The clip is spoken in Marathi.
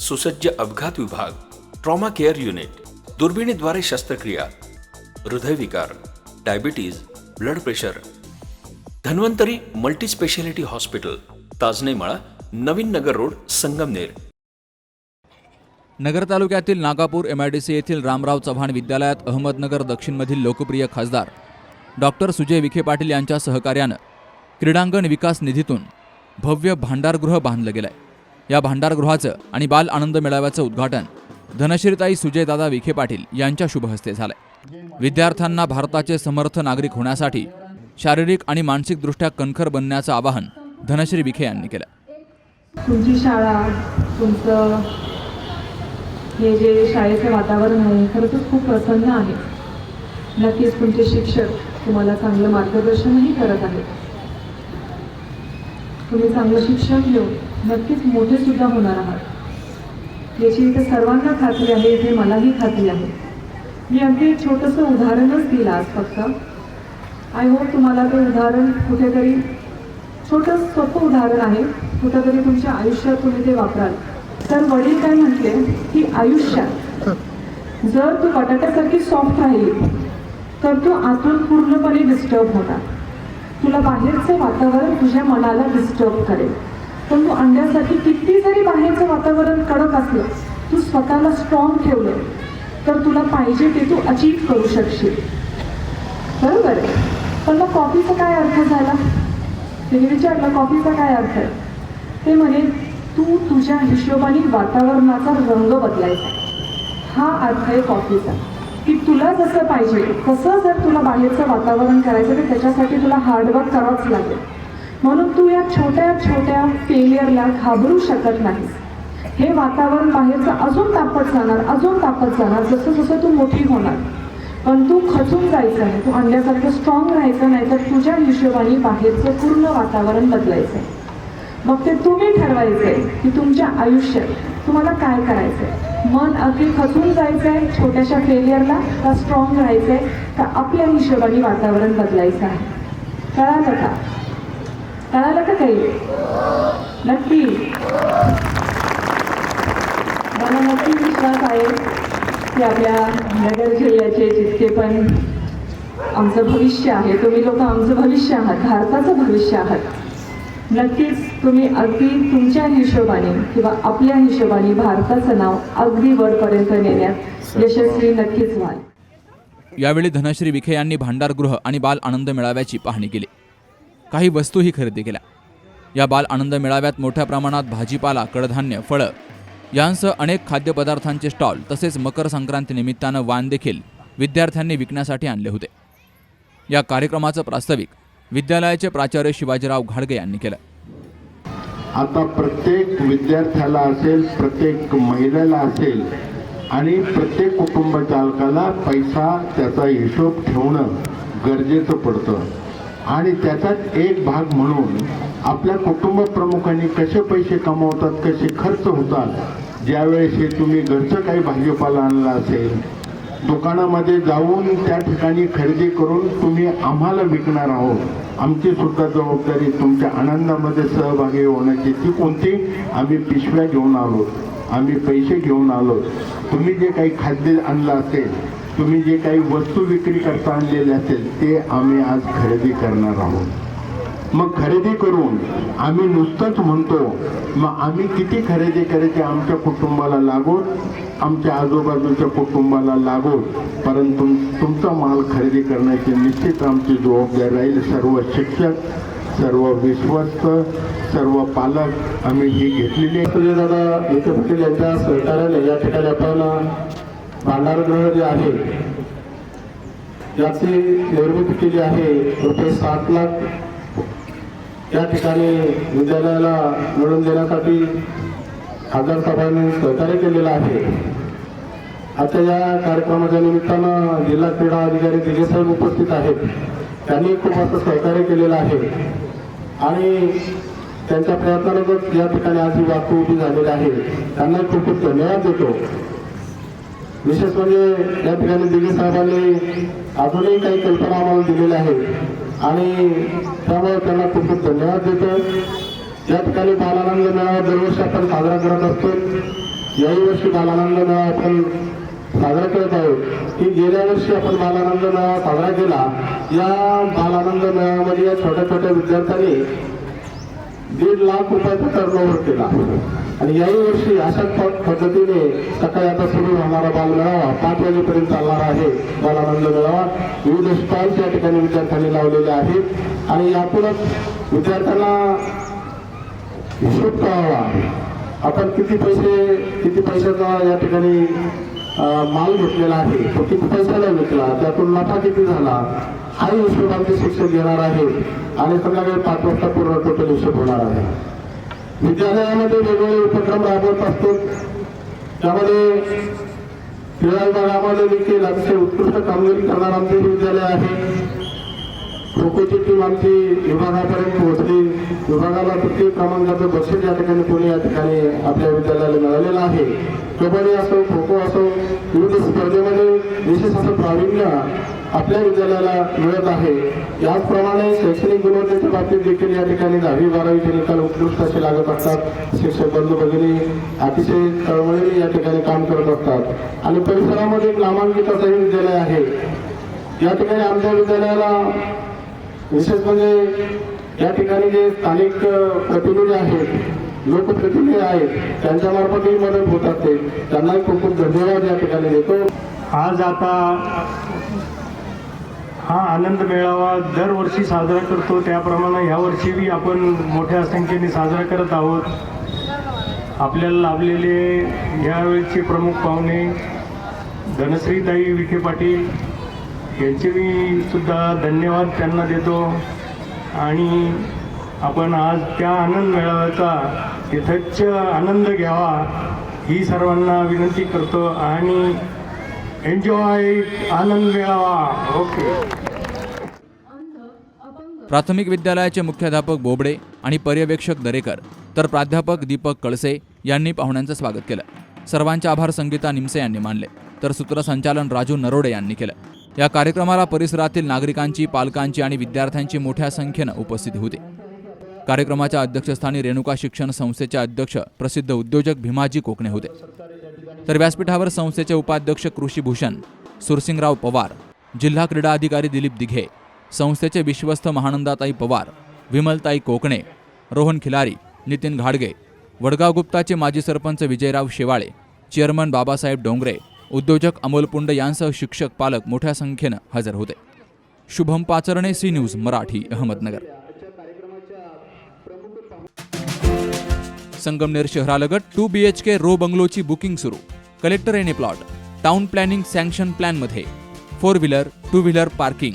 सुसज्ज अपघात विभाग ट्रॉमा केअर युनिट दुर्बिणीद्वारे शस्त्रक्रिया हृदयविकार diabetes blood pressure Dhanvantari multispeciality hospital Tajnemala Navin Nagar road Sangamner. Nagar तालुक्यातील नागापूर एमआयडीसी येथील रामराव चव्हाण विद्यालयात अहमदनगर दक्षिणमधील लोकप्रिय खासदार डॉक्टर सुजय विखे पाटील यांच्या सहकार्यानं क्रीडांगण विकास निधीतून भव्य भांडारगृह बांधलं गेलंय. या भांडारगृहाचं आणि बाल आनंद मेळाव्याचं उद्घाटन धनश्रीताई सुजयदादा विखे पाटील यांच्या शुभहस्ते झालंय. विद्यार्थ्यांना भारताचे समर्थ नागरिक होण्यासाठी शारीरिक आणि मानसिकदृष्ट्या कणखर बनण्याचं आवाहन धनश्री विखे यांनी केलं. तुमची शाळा तुमचं हे जे शाळेचं वातावरण आहे खरं तर खूप प्रसन्न आहे. नक्कीच तुमचे शिक्षक तुम्हाला चांगलं मार्गदर्शनही करत आहेत. तुम्ही चांगलं शिक्षण घेऊन नक्कीच मोठे सुद्धा होणार आहात. याची इथे सर्वांना खात्री आहे इथे मलाही खात्री आहे. मी अगदी छोटंसं उदाहरणच दिलं आज फक्त. आय होप तुम्हाला ते उदाहरण कुठेतरी छोटं सोपं उदाहरण आहे. कुठेतरी तुमच्या आयुष्यात तुम्ही ते वापराल. तर वडील काय म्हटले की आयुष्यात जर तू बटाट्यासारखी सॉफ्ट राहिली तर तू आतून पूर्णपणे डिस्टर्ब होणार. तुला बाहेरचं वातावरण तुझ्या मनाला डिस्टर्ब करेल. पण तू अंड्यासाठी किती जरी बाहेरचं वातावरण कडक असलं तू स्वतःला स्ट्रॉंग ठेवलं तर तुला पाहिजे ते तू अचीव करू शकशील. बरोबर आहे? पण मग कॉफीचा काय अर्थ झाला? तिने विचारलं कॉफीचा काय अर्थ? आहे ते म्हणे तू तुझ्या हिशोबाने वातावरणाचा रंग बदलायचा हा अर्थ आहे कॉफीचा की तुला जसं पाहिजे तसं जर तुला बाहेरचं वातावरण करायचं तर त्याच्यासाठी तुला हार्डवर्क करावंच लागेल. म्हणून तू या छोट्या छोट्या फेलियरला घाबरू शकत नाहीस. हे वातावरण बाहेरचं अजून तापत जाणार अजून तापत जाणार जसं जसं तू मोठी होणार. पण तू खचून जायचं आहे तू अंड्यासारखं स्ट्रॉंग राहायचं नाही तर तुझ्या हिशोबाने बाहेरचं पूर्ण वातावरण बदलायचं आहे मग ते तुम्ही ठरवायचं आहे की तुमच्या आयुष्यात तुम्हाला काय करायचं आहे मन अगदी खचून जायचं आहे छोट्याशा फेलियरला का स्ट्रॉंग राहायचं आहे का आपल्या हिशोबाने वातावरण बदलायचं आहे. कळालं का? कळालं का काही. नक्की. मला नक्की विश्वास आहे की आपल्या नगर जिल्ह्याचे जितके पण आमचं भविष्य आहे तुम्ही लोक आमचं भविष्य आहात भारताचं भविष्य आहात. नक्कीच तुम्ही अगदी तुमच्या हिशोबाने किंवा आपल्या हिशोबाने भारताचं नाव अगदी वरपर्यंत नेण्यात यशस्वी नक्कीच व्हाल. यावेळी धनश्री विखे यांनी भांडारगृह आणि बाल आनंद मेळाव्याची पाहणी केली. काही वस्तूही खरेदी केल्या. या बाल आनंद मेळाव्यात मोठ्या प्रमाणात भाजीपाला कडधान्य फळं यांसह अनेक खाद्यपदार्थांचे स्टॉल तसेच मकर संक्रांती निमित्तानं वाण देखील विद्यार्थ्यांनी विकण्यासाठी आणले होते. या कार्यक्रमाचं प्रास्ताविक विद्यालयाचे प्राचार्य शिवाजीराव घाडगे यांनी केलं. आता प्रत्येक विद्यार्थ्याला असेल प्रत्येक महिलेला असेल आणि प्रत्येक कुटुंब चालकाला पैसा त्याचा हिशोब ठेवणं गरजेचं पडतं. आणि त्याचाच एक भाग म्हणून आपल्या कुटुंब प्रमुखांनी कसे पैसे कमवतात कसे खर्च होतात ज्यावेळेस हे तुम्ही घरचं काही भाजीपाला आणला असेल दुकानामध्ये जाऊन त्या ठिकाणी खरेदी करून तुम्ही आम्हाला विकणार आहोत आमची सुद्धा जबाबदारी तुमच्या आनंदामध्ये सहभागी होण्याची ती कोणती? आम्ही पिशव्या घेऊन आलो आम्ही पैसे घेऊन आलो. तुम्ही जे काही खाद्य आणलं असेल तुम्ही जे काही वस्तू विक्री करता आणलेले असेल ते आम्ही आज खरेदी करणार आहोत. मग खरेदी करून आम्ही नुसतंच म्हणतो मग आम्ही किती खरेदी करायचे आमच्या कुटुंबाला लागून आमच्या आजूबाजूच्या कुटुंबाला लागून परंतु तुमचा माल खरेदी करण्याची निश्चित आमची जबाबदारी राहील. सर्व शिक्षक सर्व विश्वस्त सर्व पालक आम्ही ही घेतलेली आहे. दादा विखे पाटील यांच्या सहकार्याने या ठिकाणी आपण भांडारगृह जे आहे याची निर्मिती केली आहे रुपये सात लाख या ठिकाणी विद्यालयाला मिळवून देण्यासाठी खासदार साहेबांनी सहकार्य केलेलं आहे. आता या कार्यक्रमाच्या निमित्तानं जिल्हा क्रीडा अधिकारी दिगे साहेब उपस्थित आहेत. त्यांनी खूप असं सहकार्य केलेलं आहे. आणि त्यांच्या प्रयत्नानंच या ठिकाणी आज ही वास्तू उभी झालेली आहे. त्यांना खूप खूप धन्यवाद देतो. विशेष म्हणजे या ठिकाणी दिगे साहेबांनी अजूनही काही कल्पना आम्हाला दिलेल्या आहेत. आणि त्यामुळे त्यांना खूप खूप धन्यवाद देतो. या ठिकाणी बालानंद मेळावा दरवर्षी आपण साजरा करत असतो. याही वर्षी बालानंद मेळावा आपण साजरा करत आहोत. की गेल्या वर्षी आपण बालानंद मेळावा साजरा केला. या बालानंद मेळाव्यामध्ये या छोट्या छोट्या विद्यार्थ्यांनी दीड लाख रुपयाचा टर्नओव्हर केला. आणि याही वर्षी अशाच पद्धतीने सकाळी आता सुरू होणारा बाल मेळावा पाच वाजेपर्यंत चालणार आहे. बालानंद मेळावा. विविध स्टॉल्स या ठिकाणी विद्यार्थ्यांनी लावलेले आहेत. आणि यातूनच विद्यार्थ्यांना हिशोब कळावा आपण किती पैसे किती पैशाचा या ठिकाणी माल घेतलेला आहे तो किती पैशाला विकला त्यातून नफा किती झाला हाही हिशोब आमचे शिक्षक घेणार आहे आणि संध्याकाळी पाच वाजता पूर्ण टोटल हिशोब होणार आहे. विद्यालयामध्ये वेगवेगळे उपक्रम राबवत असतो त्यामध्ये क्रीडा विभागामध्ये देखील अतिशय उत्कृष्ट कामगिरी करणार आमचे विद्यालय आहे. खो खोची टीम आमची विभागापर्यंत पोहोचली. विभागाला तृतीय क्रमांकाचं बक्षीस या ठिकाणी पुणे या ठिकाणी आपल्या विद्यालयाला मिळालेलं आहे? कबड्डी असो खो खो असो विविध स्पर्धेमध्ये विशेष असं प्रावीण्य आपल्या विद्यालयाला मिळत आहे. याचप्रमाणे शैक्षणिक गुणवत्तेच्या बाबतीत देखील या ठिकाणी दहावी बारावीचे निकाल उत्कृष्ट असे लागत असतात. शिक्षक बंधू भगिनी अतिशय तळमळीने या ठिकाणी काम करत असतात. आणि परिसरामध्ये एक नामांकित असंही विद्यालय आहे. या ठिकाणी आमच्या विद्यालयाला विशेष म्हणजे या ठिकाणी जे स्थानिक प्रतिनिधी आहेत लोकप्रतिनिधी आहेत त्यांच्यामार्फतही मदत होत असते. त्यांनाही खूप खूप धन्यवाद या ठिकाणी देतो. आज आता हा आनंद मेळावा दरवर्षी साजरा करतो. त्याप्रमाणे ह्यावर्षी बी आपण मोठ्या संख्येने साजरा करत आहोत. आपल्याला लाभलेले यावेळचे प्रमुख पाहुणे धनश्रीताई विखे पाटील यांचे मी सुद्धा धन्यवाद त्यांना देतो. आणि आपण आज त्या आनंद मेळाव्याचा यथच्छ आनंद घ्यावा ही सर्वांना विनंती करतो. आणि एन्जॉय आनंद मिळावा. ओके. प्राथमिक विद्यालयाचे मुख्याध्यापक बोबडे आणि पर्यवेक्षक दरेकर तर प्राध्यापक दीपक कळसे यांनी पाहुण्यांचं स्वागत केलं. सर्वांचे आभार संगीता निमसे यांनी मानले तर सूत्रसंचालन राजू नरोडे यांनी केलं. या कार्यक्रमाला परिसरातील नागरिकांची पालकांची आणि विद्यार्थ्यांची मोठ्या संख्येनं उपस्थिती होती. कार्यक्रमाच्या अध्यक्षस्थानी रेणुका शिक्षण संस्थेचे अध्यक्ष प्रसिद्ध उद्योजक भीमाजी कोकणे होते. तर व्यासपीठावर संस्थेचे उपाध्यक्ष कृषीभूषण सुरसिंगराव पवार जिल्हा क्रीडा अधिकारी दिलीप दिघे संस्थेचे विश्वस्त महानंदाताई पवार विमलताई कोकणे रोहन खिलारी नितीन घाडगे वडगाव गुप्ताचे माजी सरपंच विजयराव शेवाळे चेअरमन बाबासाहेब डोंगरे उद्योजक अमोल पुंड यांसह शिक्षक पालक मोठ्या संख्येनं हजर होते. Shubham Pacharne C news Marathi Ahmednagar. Sangamner शहरालगत two B H K row बंगलोची booking सुरू. Collector N A plot. Town planning sanction प्लॅनमध्ये. Four wheeler two wheeler parking.